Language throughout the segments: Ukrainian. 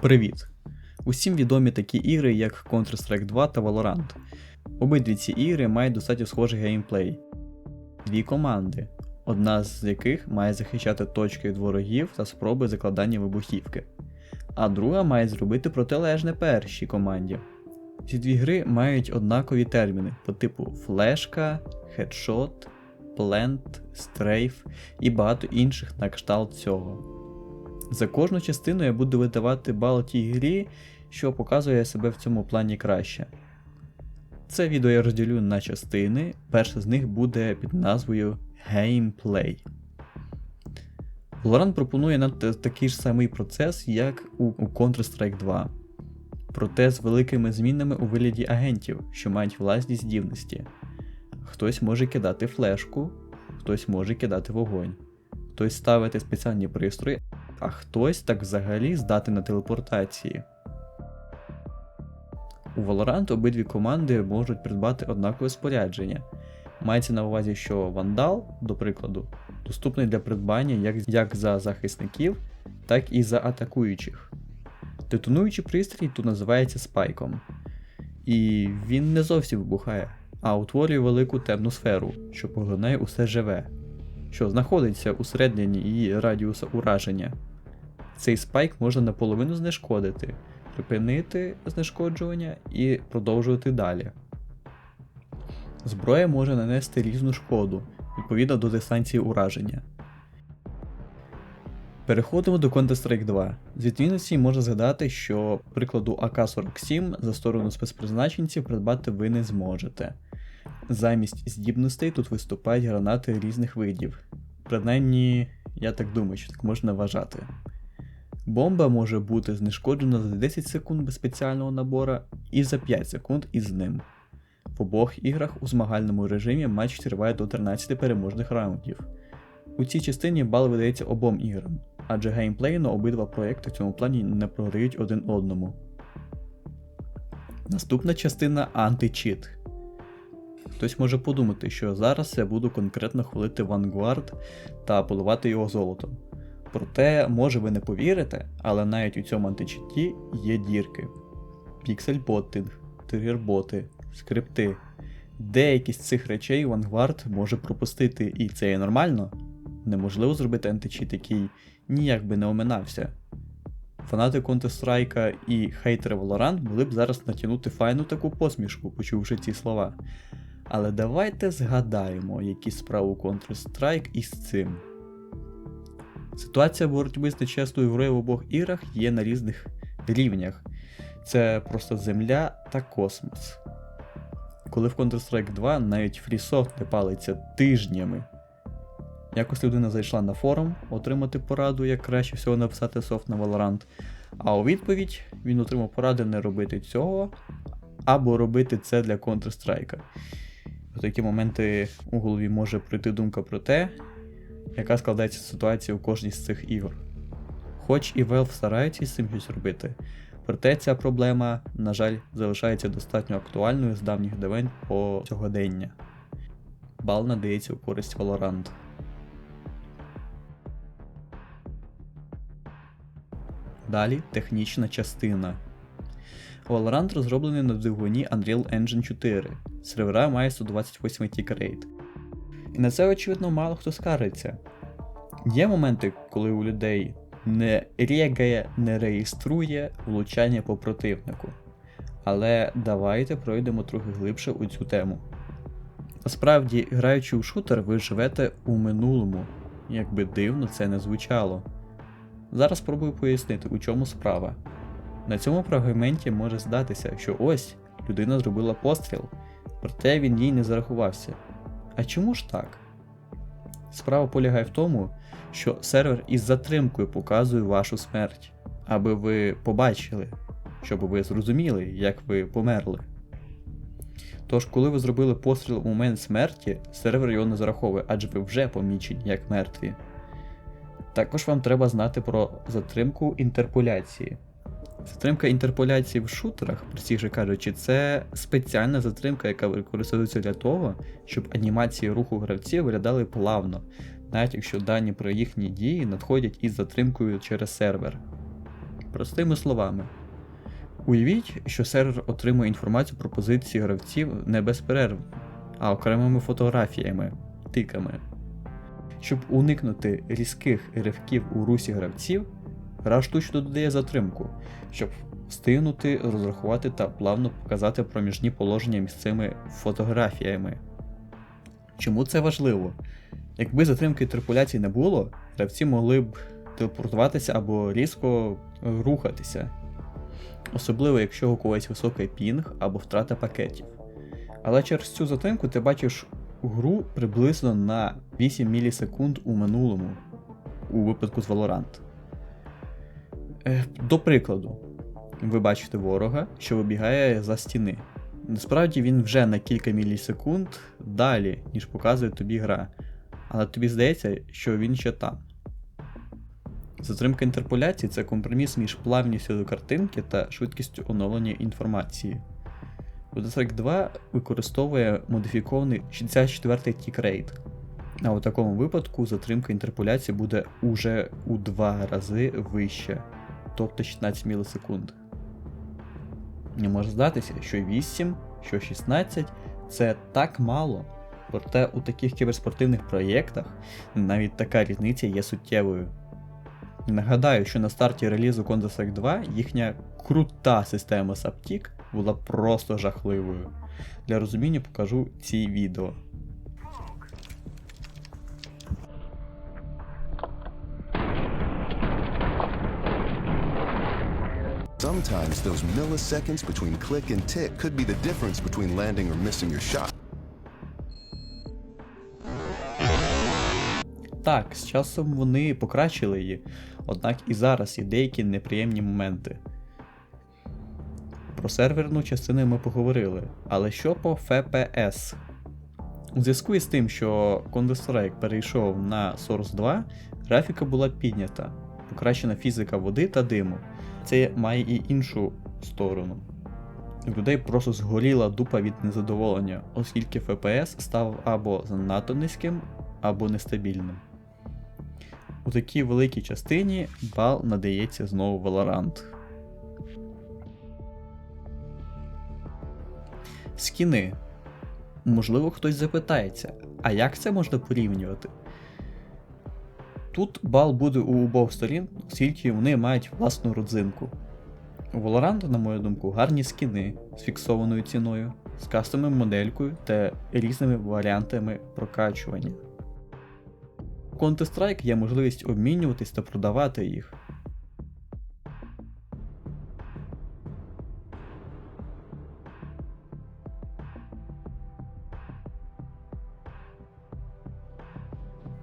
Привіт! Усім відомі такі ігри, як Counter-Strike 2 та Valorant. Обидві ці ігри мають достатньо схожий геймплей. Дві команди, одна з яких має захищати точки від ворогів та спроби закладання вибухівки, а друга має зробити протилежне першій команді. Ці дві гри мають однакові терміни по типу флешка, хедшот, плент, стрейф і багато інших на кшталт цього. За кожну частину я буду видавати бал тій грі, що показує себе в цьому плані краще. Це відео я розділю на частини. Перша з них буде під назвою Gameplay. Valorant пропонує нам такий ж самий процес, як у Counter-Strike 2. Проте з великими змінами у вигляді агентів, що мають власні здібності. Хтось може кидати флешку, хтось може кидати вогонь, хтось ставити спеціальні пристрої, а хтось так взагалі здатний на телепортації. У Valorant обидві команди можуть придбати однакове спорядження. Мається на увазі, що вандал, до прикладу, доступний для придбання як, як за захисників, так і за атакуючих. Детонуючий пристрій тут називається спайком. І він не зовсім вибухає, а утворює велику темну сферу, що поглинає усе живе, що знаходиться усередині її радіуса ураження. Цей спайк можна наполовину знешкодити, припинити знешкоджування і продовжувати далі. Зброя може нанести різну шкоду відповідно до дистанції ураження. Переходимо до Counter-Strike 2. З відмінності можна згадати, що прикладу АК-47 за сторону спецпризначенців придбати ви не зможете. Замість здібностей тут виступають гранати різних видів. Принаймні, я так думаю, що так можна вважати. Бомба може бути знешкоджена за 10 секунд без спеціального набора і за 5 секунд із ним. В обох іграх у змагальному режимі матч триває до 13 переможних раундів. У цій частині бал видається обом іграм, адже геймплейно обидва проекти в цьому плані не програють один одному. Наступна частина античіт. Хтось може подумати, що зараз я буду конкретно хвалити Vanguard та поливати його золотом. Проте, може ви не повірите, але навіть у цьому античіті є дірки. Піксель-боттинг, тригерботи, скрипти. Деякі з цих речей Vanguard може пропустити, і це є нормально. Неможливо зробити античіт, який ніяк би не оминався. Фанати Counter-Strike і хейтери Valorant могли б зараз натягнути файну таку посмішку, почувши ці слова. Але давайте згадаємо, які справи у Counter-Strike із цим. Ситуація боротьби з нечесною грою в обох іграх є на різних рівнях. Це просто земля та космос. Коли в Counter-Strike 2 навіть фрісофт не палиться тижнями. Якось людина зайшла на форум отримати пораду, як краще всього написати софт на Valorant. А у відповідь він отримав поради не робити цього, або робити це для Counter-Strike. В такі моменти у голові може прийти думка про те, яка складається ситуація у кожній з цих ігор. Хоч і Valve стараються з цим щось робити, проте ця проблема, на жаль, залишається достатньо актуальною з давніх давень по сьогодення. Бал надається у користь Valorant. Далі технічна частина. Valorant розроблений на двигуні Unreal Engine 4. Сервера має 128 тікрейт. На це, очевидно, мало хто скаржиться. Є моменти, коли у людей не регає, не реєструє влучання по противнику. Але давайте пройдемо трохи глибше у цю тему. Насправді, граючи у шутер, ви живете у минулому, як би дивно це не звучало. Зараз спробую пояснити, у чому справа. На цьому фрагменті може здатися, що ось людина зробила постріл, проте він їй не зарахувався. А чому ж так? Справа полягає в тому, що сервер із затримкою показує вашу смерть, аби ви побачили, щоб ви зрозуміли, як ви померли. Тож, коли ви зробили постріл у момент смерті, сервер його не зараховує, адже ви вже помічені як мертві. Також вам треба знати про затримку інтерполяції. Затримка інтерполяції в шутерах, простіше кажучи, це спеціальна затримка, яка використовується для того, щоб анімації руху гравців виглядали плавно, навіть якщо дані про їхні дії надходять із затримкою через сервер. Простими словами. Уявіть, що сервер отримує інформацію про позиції гравців не без перерв, а окремими фотографіями, тиками. Щоб уникнути різких ривків у русі гравців, гра штучно додає затримку, щоб встигнути розрахувати та плавно показати проміжні положення між цими фотографіями. Чому це важливо? Якби затримки трипуляцій не було, гравці могли б телепортуватися або різко рухатися. Особливо, якщо у когось високий пінг або втрата пакетів. Але через цю затримку ти бачиш гру приблизно на 8 мілісекунд у минулому, у випадку з Valorant. Е, До прикладу, ви бачите ворога, що вибігає за стіни. Насправді він вже на кілька мілісекунд далі, ніж показує тобі гра. Але тобі здається, що він ще там. Затримка інтерполяції це компроміс між плавністю до картинки та швидкістю оновлення інформації. Counter-Strike 2 використовує модифікований 64-й тікрейт, а у такому випадку затримка інтерполяції буде уже у 2 рази вища, тобто 16 мілісекунд. Не може здатися, що 8, що 16 це так мало. Проте у таких кіберспортивних проєктах навіть така різниця є суттєвою. Нагадаю, що на старті релізу Counter-Strike 2 їхня крута система Saptic була просто жахливою. Для розуміння покажу ці відео. Sometimes those milliseconds between click and tick could be the difference between landing or missing your shot. Так, з часом вони покращили її, однак і зараз є деякі неприємні моменти. Про серверну частину ми поговорили, але що по FPS? У зв'язку із тим, що Counter-Strike перейшов на Source 2, графіка була піднята, покращена фізика води та диму. Це має і іншу сторону. Людей просто згоріла дупа від незадоволення, оскільки FPS став або занадто низьким, або нестабільним. У такій великій частині бал надається знову Valorant. Скіни. Можливо, хтось запитається, а як це можна порівнювати? Тут бал буде у обох сторін, оскільки вони мають власну родзинку. У Valorant, на мою думку, гарні скіни з фіксованою ціною, з кастомною моделькою та різними варіантами прокачування. У Counter-Strike є можливість обмінюватись та продавати їх.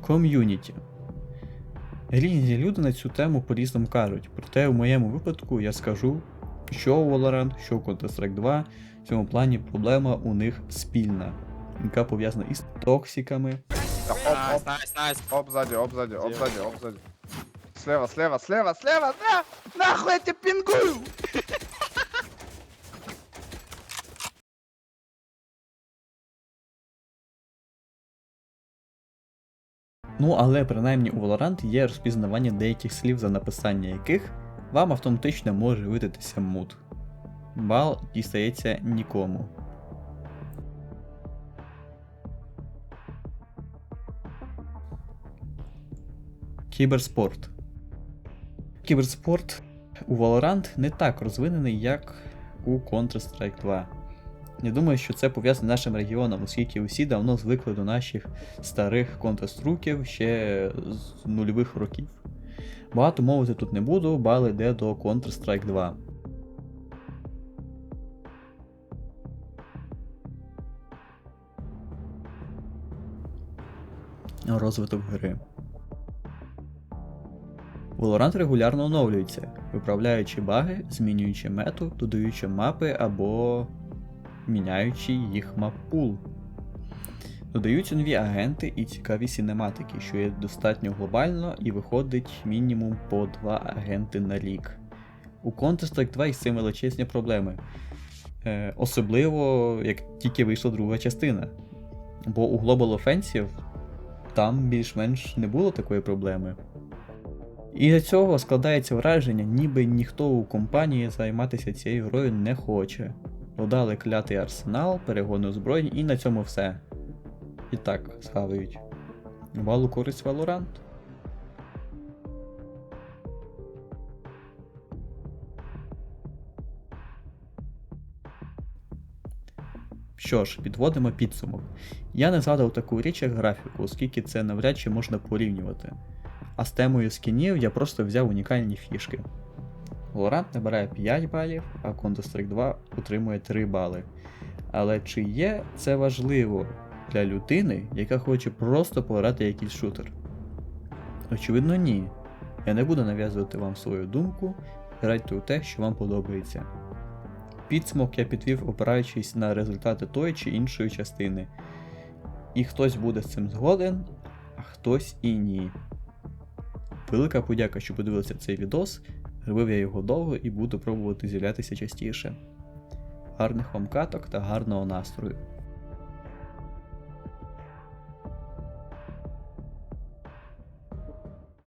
Ком'юніті. Різні люди на цю тему по-різному кажуть, проте в моєму випадку я скажу, що у Valorant, що у Counter-Strike 2 в цьому плані проблема у них спільна, яка пов'язана із токсиками, Найс, оп, найс, найс. оп, ззаді, оп, ззаді, оп, ззаді, оп, ззаді. Слева, слева, слева, слева, на! Нахуй я тебе пингую! Ну, але принаймні у Valorant є розпізнавання деяких слів, за написання яких вам автоматично може видатися мут. Бал дістається нікому. Кіберспорт. Кіберспорт у Valorant не так розвинений, як у Counter-Strike 2. Я думаю, що це пов'язано з нашим регіоном, оскільки усі давно звикли до наших старих контраструків ще з нульових років. Багато мовити тут не буду, бал йде до Counter-Strike 2. Розвиток гри. Valorant регулярно оновлюється, виправляючи баги, змінюючи мету, додаючи мапи або міняючи їх маппул. Додаються нові агенти і цікаві синематики, що є достатньо глобально і виходить мінімум по 2 агенти на рік. У Counter-Strike 2 із цим величезні проблеми. Е, особливо як тільки вийшла друга частина. Бо у Global Offensive там більш-менш не було такої проблеми. І з цього складається враження, ніби ніхто у компанії займатися цією грою не хоче. Додали клятий арсенал, перегони озброєнь і на цьому все. І так, схавають. Валу користь Valorant. Що ж, підводимо підсумок. Я не згадав таку річ, як графіку, оскільки це навряд чи можна порівнювати. А з темою скінів я просто взяв унікальні фішки. Valorant набирає 5 балів, а Counter-Strike 2 отримує 3 бали. Але чи є це важливо для людини, яка хоче просто пограти якийсь шутер? Очевидно, ні. Я не буду нав'язувати вам свою думку, грайте у те, що вам подобається. Підсумок я підвів, опираючись на результати тої чи іншої частини. І хтось буде з цим згоден, а хтось і ні. Велика подяка, що подивилися цей відос. Робив я його довго і буду пробувати з'являтися частіше. Гарних вам каток та гарного настрою.